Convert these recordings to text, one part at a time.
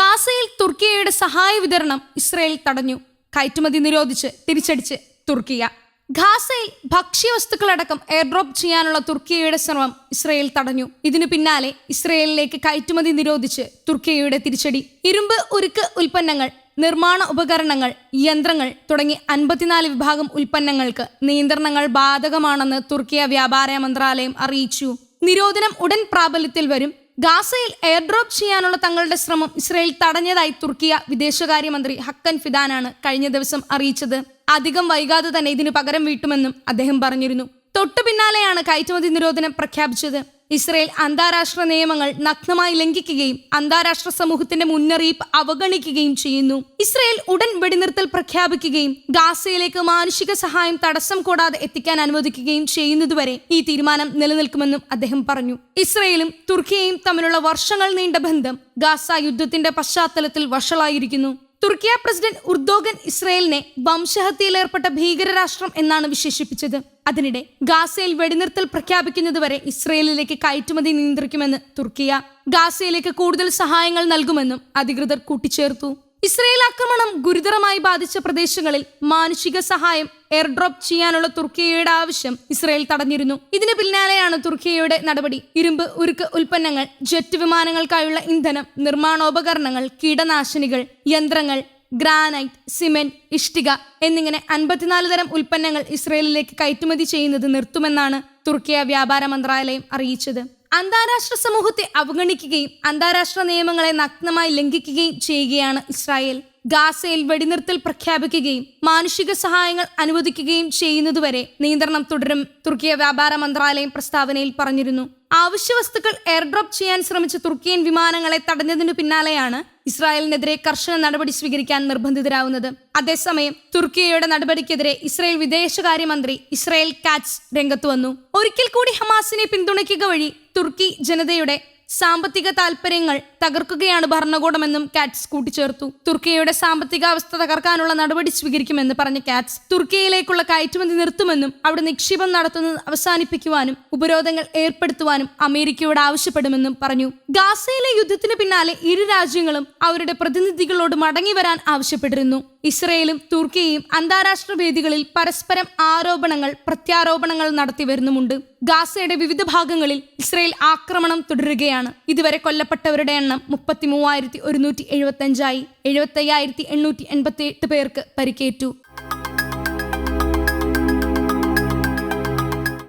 ഗാസയിൽ തുർക്കിയയുടെ സഹായ വിതരണം ഇസ്രയേൽ തടഞ്ഞു. കയറ്റുമതി നിരോധിച്ച് തിരിച്ചടിച്ച് തുർക്കിയ. ഗാസയിൽ ഭക്ഷ്യവസ്തുക്കളടക്കം എയർഡ്രോപ്പ് ചെയ്യാനുള്ള തുർക്കിയയുടെ ശ്രമം ഇസ്രയേൽ തടഞ്ഞു. ഇതിനു പിന്നാലെ ഇസ്രയേലിലേക്ക് കയറ്റുമതി നിരോധിച്ച് തുർക്കിയയുടെ തിരിച്ചടി. ഇരുമ്പ് ഉരുക്ക് ഉൽപ്പന്നങ്ങൾ നിർമ്മാണ ഉപകരണങ്ങൾ യന്ത്രങ്ങൾ തുടങ്ങി അൻപത്തിനാല് വിഭാഗം ഉൽപ്പന്നങ്ങൾക്ക് നിയന്ത്രണങ്ങൾ ബാധകമാണെന്ന് തുർക്കിയ വ്യാപാര മന്ത്രാലയം അറിയിച്ചു. നിരോധനം ഉടൻ പ്രാബല്യത്തിൽ വരും. ഗാസയിൽ എയർഡ്രോപ്പ് ചെയ്യാനുള്ള തങ്ങളുടെ ശ്രമം ഇസ്രയേൽ തടഞ്ഞതായി തുർക്കിയ വിദേശകാര്യമന്ത്രി ഹക്കൻ ഫിദാനാണ് കഴിഞ്ഞ ദിവസം അറിയിച്ചത്. അധികം വൈകാതെ തന്നെ ഇതിന് പകരം വീട്ടുമെന്നും അദ്ദേഹം പറഞ്ഞിരുന്നു. തൊട്ടു പിന്നാലെയാണ് കയറ്റുമതി നിരോധനം പ്രഖ്യാപിച്ചത്. ഇസ്രയേൽ അന്താരാഷ്ട്ര നിയമങ്ങൾ നഗ്നമായി ലംഘിക്കുകയും അന്താരാഷ്ട്ര സമൂഹത്തിന്റെ മുന്നറിയിപ്പ് അവഗണിക്കുകയും ചെയ്യുന്നു. ഇസ്രയേൽ ഉടൻ വെടിനിർത്തൽ പ്രഖ്യാപിക്കുകയും ഗാസയിലേക്ക് മാനുഷിക സഹായം തടസ്സം കൂടാതെ എത്തിക്കാൻ അനുവദിക്കുകയും ചെയ്യുന്നതുവരെ ഈ തീരുമാനം നിലനിൽക്കുമെന്നും അദ്ദേഹം പറഞ്ഞു. ഇസ്രയേലും തുർക്കിയയും തമ്മിലുള്ള വർഷങ്ങൾ നീണ്ട ബന്ധം ഗാസ യുദ്ധത്തിന്റെ പശ്ചാത്തലത്തിൽ വഷളായിരിക്കുന്നു. തുർക്കിയ പ്രസിഡന്റ് ഉർദോഗൻ ഇസ്രയേലിനെ വംശഹത്യയിലേർപ്പെട്ട ഭീകരരാഷ്ട്രം എന്നാണ് വിശേഷിപ്പിച്ചത്. അതിനിടെ ഗാസയിൽ വെടിനിർത്തൽ പ്രഖ്യാപിക്കുന്നതുവരെ ഇസ്രയേലിലേക്ക് കയറ്റുമതി നിയന്ത്രിക്കുമെന്ന് തുർക്കിയ ഗാസയിലേക്ക് കൂടുതൽ സഹായങ്ങൾ നൽകുമെന്നും അധികൃതർ കൂട്ടിച്ചേർത്തു. ഇസ്രയേൽ ആക്രമണം ഗുരുതരമായി ബാധിച്ച പ്രദേശങ്ങളിൽ മാനുഷിക സഹായം എയർഡ്രോപ്പ് ചെയ്യാനുള്ള തുർക്കിയയുടെ ആവശ്യം ഇസ്രയേൽ തടഞ്ഞിരുന്നു. ഇതിന് പിന്നാലെയാണ് തുർക്കിയയുടെ നടപടി. ഇരുമ്പ് ഉരുക്ക് ഉൽപ്പന്നങ്ങൾ ജെറ്റ് വിമാനങ്ങൾക്കായുള്ള ഇന്ധനം നിർമ്മാണോപകരണങ്ങൾ കീടനാശിനികൾ യന്ത്രങ്ങൾ ഗ്രാനൈറ്റ് സിമെന്റ് ഇഷ്ടിക എന്നിങ്ങനെ അൻപത്തിനാല് തരം ഉൽപ്പന്നങ്ങൾ ഇസ്രയേലിലേക്ക് കയറ്റുമതി ചെയ്യുന്നത് നിർത്തുമെന്നാണ് തുർക്കിയ വ്യാപാര മന്ത്രാലയം അറിയിച്ചത്. അന്താരാഷ്ട്ര സമൂഹത്തെ അവഗണിക്കുകയും അന്താരാഷ്ട്ര നിയമങ്ങളെ നഗ്നമായി ലംഘിക്കുകയും ചെയ്യുകയാണ് ഇസ്രായേൽ. ഗാസയിൽ വെടിനിർത്തൽ പ്രഖ്യാപിക്കുകയും മാനുഷിക സഹായങ്ങൾ അനുവദിക്കുകയും ചെയ്യുന്നതുവരെ നിയന്ത്രണം തുടരും തുർക്കിയ വ്യാപാര മന്ത്രാലയം പ്രസ്താവനയിൽ പറഞ്ഞിരുന്നു. അവശ്യ വസ്തുക്കൾ എയർഡ്രോപ്പ് ചെയ്യാൻ ശ്രമിച്ച തുർക്കിയൻ വിമാനങ്ങളെ തടഞ്ഞതിനു പിന്നാലെയാണ് ഇസ്രായേലിനെതിരെ കർശന നടപടി സ്വീകരിക്കാൻ നിർബന്ധിതരാവുന്നത്. അതേസമയം തുർക്കിയയുടെ നടപടിക്കെതിരെ ഇസ്രായേൽ വിദേശകാര്യമന്ത്രി ഇസ്രായേൽ കാറ്റ്സ് രംഗത്ത് വന്നു. ഒരിക്കൽ കൂടി ഹമാസിനെ പിന്തുണയ്ക്കുക വഴി തുർക്കി ജനതയുടെ സാമ്പത്തിക താൽപര്യങ്ങൾ തകർക്കുകയാണ് ഭരണകൂടമെന്നും കാറ്റ്സ് കൂട്ടിച്ചേർത്തു. തുർക്കിയുടെ സാമ്പത്തിക അവസ്ഥ തകർക്കാനുള്ള നടപടി സ്വീകരിക്കുമെന്ന് പറഞ്ഞ കാറ്റ്സ് തുർക്കിയിലേക്കുള്ള കയറ്റുമതി നിർത്തുമെന്നും അവിടെ നിക്ഷേപം നടത്തുന്നത് അവസാനിപ്പിക്കുവാനും ഉപരോധങ്ങൾ ഏർപ്പെടുത്തുവാനും അമേരിക്കയോട് ആവശ്യപ്പെടുമെന്നും പറഞ്ഞു. ഗാസയിലെ യുദ്ധത്തിന് പിന്നാലെ ഇരു രാജ്യങ്ങളും അവരുടെ പ്രതിനിധികളോട് മടങ്ങി വരാൻ ആവശ്യപ്പെട്ടിരുന്നു. ഇസ്രയേലും തുർക്കിയയും അന്താരാഷ്ട്ര വേദികളിൽ പരസ്പരം ആരോപണങ്ങൾ പ്രത്യാരോപണങ്ങൾ നടത്തി വരുന്നുമുണ്ട് ഗാസയുടെ വിവിധ ഭാഗങ്ങളിൽ ഇസ്രയേൽ ആക്രമണം തുടരുകയാണ്. ഇതുവരെ കൊല്ലപ്പെട്ടവരുടെ എണ്ണം മുപ്പത്തി മൂവായിരത്തി ഒരുന്നൂറ്റി എഴുപത്തി അഞ്ചായി എഴുപത്തി അയ്യായിരത്തി എണ്ണൂറ്റി എൺപത്തി എട്ട് പേർക്ക് പരിക്കേറ്റു.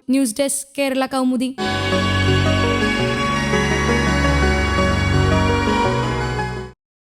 News desk Kerala Kaumudi.